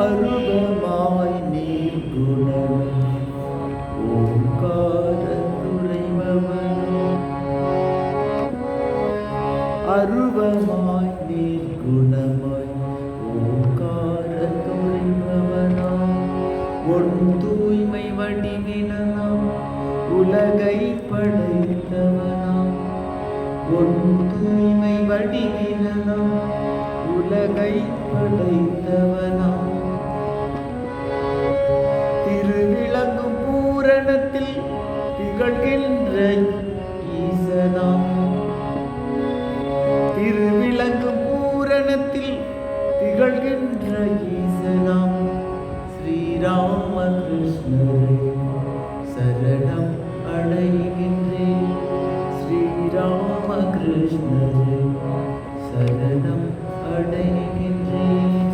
அருகமாய் நீர் குணம் ஓங்கார துறைபவனோ அருவமாய் நீர் குணமாய் ஓங்கார துறைபவனா ஒன் தூய்மை வடிவினாம் உலகை படைத்தவனாம். ஒன் தூய்மை வடிவினாம் உலகை படைத்தவனாம். திகழ்கின்ற ஈசனாம் ஸ்ரீராமகிருஷ்ணரே சரணம் அடைகின்றேன் ஸ்ரீராமகிருஷ்ணரே சரணம் அடைகின்றேன்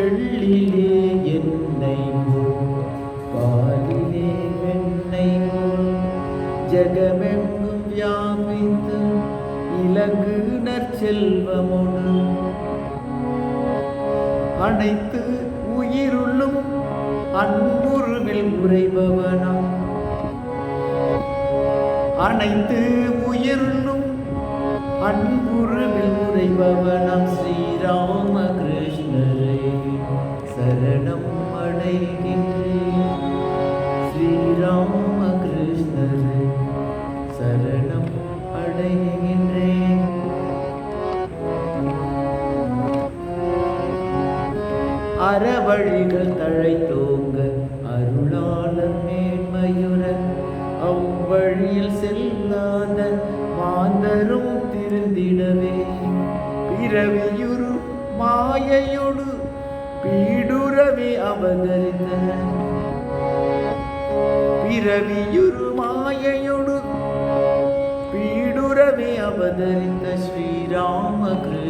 எள்ளிலே எண்ணெய் போல் பாலிலே வெண்ணெய் போல் ஜெகமெங்கும் வியாபித்து இலங்கு நற்செல்வமுடு அனைத்து உயிருள்ளும் அன்புருவில் உறைபவனாம். அனைத்து உயிருள்ளும் அன்புருவில் உறைபவனாம். ஸ்ரீராமகிருஷ்ணரே சரணம் அடைகின்றேன். ஸ்ரீராம அறவழிகள் தழைத்தோங்க. அருளாளர் மேன்மையுற அவ்வழியில் செல்லாத மாந்தரும் திருந்திடவே. பிறவியுரு மாயையொடு பீடுரவே அவதரித்த. பிறவியுரு மாயையொடு பீடுரவே அவதரித்த ஸ்ரீராமகிரு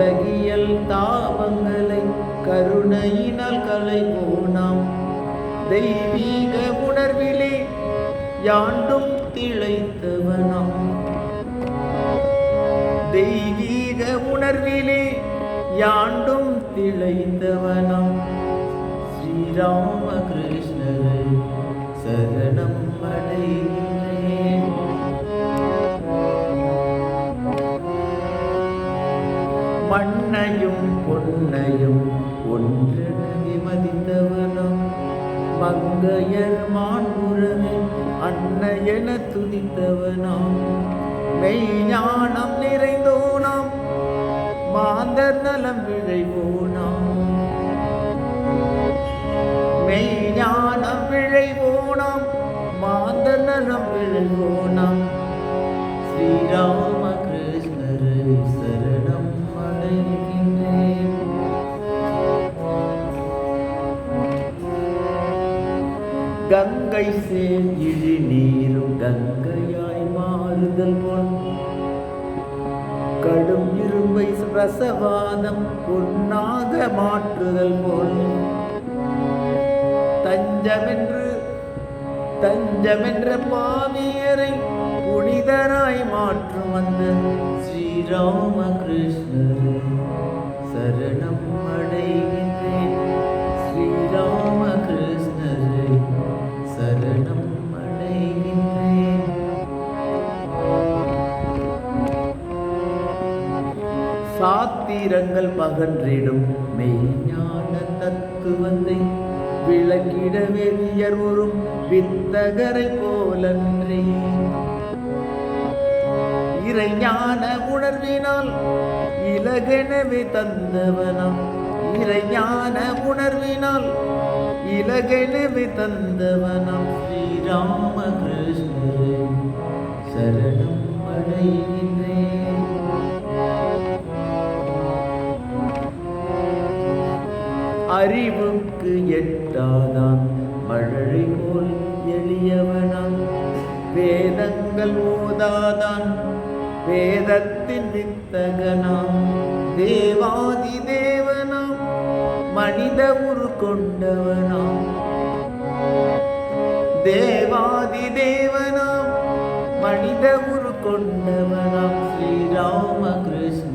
உலகியல் தாபங்களை கருணையினால் கலைவோனாம் தெய்வீக உணர்விலே யாண்டும் திளைத்தவனாம். தெய்வீக உணர்விலே யாண்டும் திளைத்தவனாம். ஸ்ரீராமகிருஷ்ணரை சரணம் அடைகின்றேன் மண்ணையும் பொன்னையும் ஒன்று விமதித்தவனும் மங்கையர் மாண்புறவே அன்னையென துதித்தவனாம். மெய்ஞானம் நிறைந்தோனாம் மாந்தர் நலம் விழைவோனாம். மெய்ஞானம் விழைவோனாம் மாந்தர் நலம் விழைவோனாம். ஸ்ரீராம் கங்கை சேர் இழி நீரும் கங்கையாய் மாறுதல் போல். கடும் இரும்பை ரசவாதம் பொன்னாக மாற்றுதல் போல். தஞ்சமென்று தஞ்சமென்ற பாவியரை புனிதராய் மாற்றும் அந்த ஸ்ரீராம ஸ்ரீராமகிருஷ்ணரை. சரணம் அடைகின்றேன் ஸ்ரீராமகிருஷ்ணரை பாத்திரங்கள் பகன்றிடும் மெய்ஞான தத்துவத்தை விளக்கிட வெறியர் உறும் வித்தகரை போலன்றி. இறைஞான உணர்வினால் இலகெனவே தந்தவனாம். இறைஞான உணர்வினால் இலகெனவே தந்தவனாம். ஸ்ரீராமகிருஷ்ணரே சரணம் அடைகின்றேன் அறிவுக்கு எட்டாதான் மழை போல் எளியவனாம். வேதங்கள் ஓதாதான் வேதத்தின் வித்தகனாம். தேவாதி தேவனாம் மனித உரு கொண்டவனாம். தேவாதி தேவனாம் மனித உரு கொண்டவனாம். ஸ்ரீராமகிருஷ்ணரே